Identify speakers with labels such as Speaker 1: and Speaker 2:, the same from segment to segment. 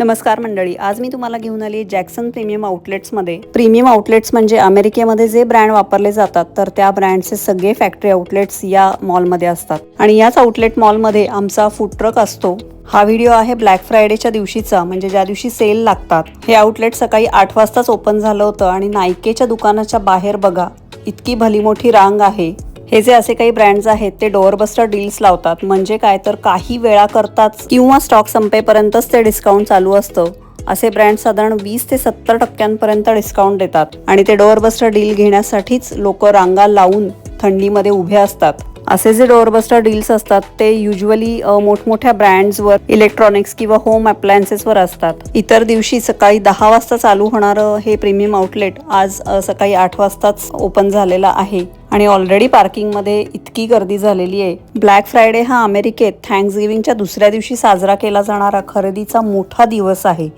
Speaker 1: नमस्कार मंडळी आज मी तुम्हाला घेऊन आली जॅक्सन प्रीमियम आउटलेट्समध्ये. प्रीमियम आउटलेट्स म्हणजे अमेरिकेमध्ये जे ब्रँड वापरले जातात तर त्या ब्रँडचे सगळे फॅक्टरी आउटलेट्स या मॉलमध्ये असतात. आणि याच आउटलेट मॉलमध्ये आमचा फूड ट्रक असतो. हा व्हिडिओ आहे ब्लॅक फ्रायडेच्या दिवशीचा म्हणजे ज्या दिवशी सेल लागतात. हे आउटलेट सकाळी आठ वाजताच ओपन झालं होतं आणि नायकेच्या दुकानाच्या बाहेर बघा इतकी भली मोठी रांग आहे. हे जे असे काही ब्रँड्स आहेत ते डोअरबस्टर डील्स लावतात. म्हणजे काय? तर काही वेळा करतात किंवा स्टॉक संपेपर्यंतच ते डिस्काउंट चालू असतं. असे ब्रँड साधारण वीस ते सत्तर टक्क्यांपर्यंत डिस्काउंट देतात. आणि ते डोअरबस्टर डील घेण्यासाठीच लोक रांगा लावून थंडीमध्ये उभे असतात. असे जे डोअरबस्टर डील्स असतात ते युजली मोठमोठ्या ब्रँड्सवर इलेक्ट्रॉनिक्स किंवा होम अप्लायन्सेसवर असतात. इतर दिवशी सकाळी दहा वाजता चालू होणारं हे प्रीमियम आउटलेट आज सकाळी आठ वाजताच ओपन झालेलं आहे. आणि ऑलरेडी पार्किंगमध्ये इतकी गर्दी झालेली आहे. ब्लॅक फ्रायडे हा अमेरिकेत थँक्स गिव्हिंगच्या दुसऱ्या दिवशी साजरा केला जाणारा खरेदीचा मोठा दिवस आहे.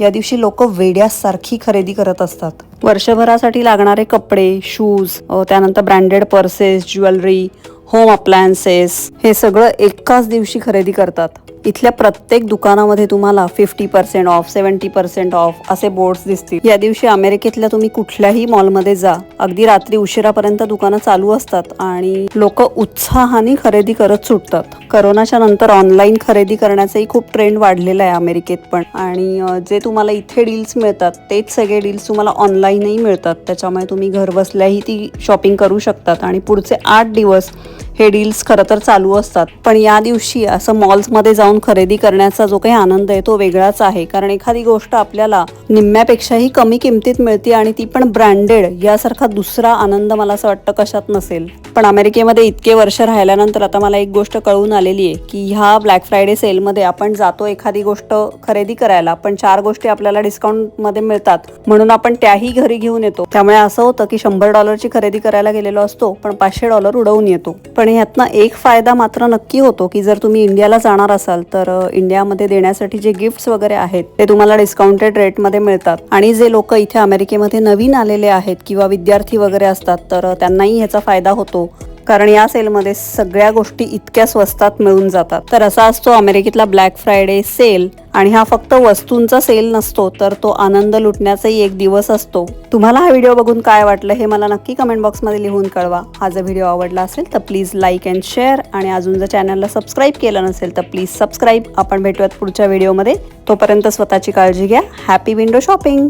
Speaker 1: या दिवशी लोक वेड्यासारखी खरेदी करत असतात. वर्षभरासाठी लागणारे कपडे शूज त्यानंतर branded purses jewellery home appliances हे सगळं एकाच दिवशी खरेदी करतात. इथल्या प्रत्येक दुकानामध्ये तुम्हाला fifty percent off seventy percent off असे बोर्ड्स दिसतील. या दिवशी अमेरिकेतल्या तुम्ही कुठल्याही मॉलमध्ये जा. अगदी रात्री उशिरापर्यंत दुकानं चालू असतात आणि लोक उत्साहाने खरेदी करत सुटतात. करोनाच्या नंतर ऑनलाईन खरेदी करण्याचाही खूप ट्रेंड वाढलेला आहे अमेरिकेत पण. आणि जे तुम्हाला इथे डील्स मिळतात तेच सगळे डील्स तुम्हाला ऑनलाईनही मिळतात. त्याच्यामुळे तुम्ही घर बसल्याही ती शॉपिंग करू शकतात. आणि पुढचे आठ दिवस हे डील्स खरं तर चालू असतात. पण या दिवशी असं मॉल्समध्ये जाऊन खरेदी करण्याचा जो काही आनंद आहे तो वेगळाच आहे. कारण एखादी गोष्ट आपल्याला निम्म्यापेक्षाही कमी किमतीत मिळते आणि ती पण ब्रँडेड यासारखा दुसरा आनंद मला असं वाटतं कशात नसेल. पण अमेरिकेमध्ये इतके वर्ष राहिल्यानंतर आता मला एक गोष्ट कळून आलेली आहे की ह्या ब्लॅक फ्रायडे सेलमध्ये आपण जातो एखादी गोष्ट खरेदी करायला पण चार गोष्टी आपल्याला डिस्काउंटमध्ये मिळतात. म्हणून आपण त्याही घरी घेऊन येतो. त्यामुळे असं होतं की शंभर डॉलरची खरेदी करायला गेलेलो असतो पण पाचशे डॉलर उडवून येतो. पण ह्यातनं एक फायदा मात्र नक्की होतो की जर तुम्ही इंडियाला जाणार असाल तर इंडियामध्ये देण्यासाठी जे गिफ्ट्स वगैरे आहेत ते तुम्हाला डिस्काउंटेड रेटमध्ये मिळतात. आणि जे लोक इथे अमेरिकेमध्ये नवीन आलेले आहेत किंवा विद्यार्थी वगैरे असतात तर त्यांनाही ह्याचा फायदा होतो. कारण या सेलमध्ये सगळ्या गोष्टी इतक्या स्वस्तात मिळून जातात. तर असा असतो अमेरिकेतला ब्लॅक फ्रायडे सेल आणि हा फक्त वस्तूंचा सेल नसतो तर तो आनंद लुटण्याचाही एक दिवस असतो. तुम्हाला हा व्हिडिओ बघून काय वाटलं हे मला नक्की कमेंट बॉक्समध्ये लिहून कळवा. हा जर व्हिडिओ आवडला असेल तर प्लीज लाईक अँड शेअर आणि अजून जर चॅनलला सबस्क्राईब केलं नसेल तर प्लीज सबस्क्राईब आपण भेटूयात पुढच्या व्हिडिओमध्ये तोपर्यंत स्वतःची काळजी घ्या. Happy window shopping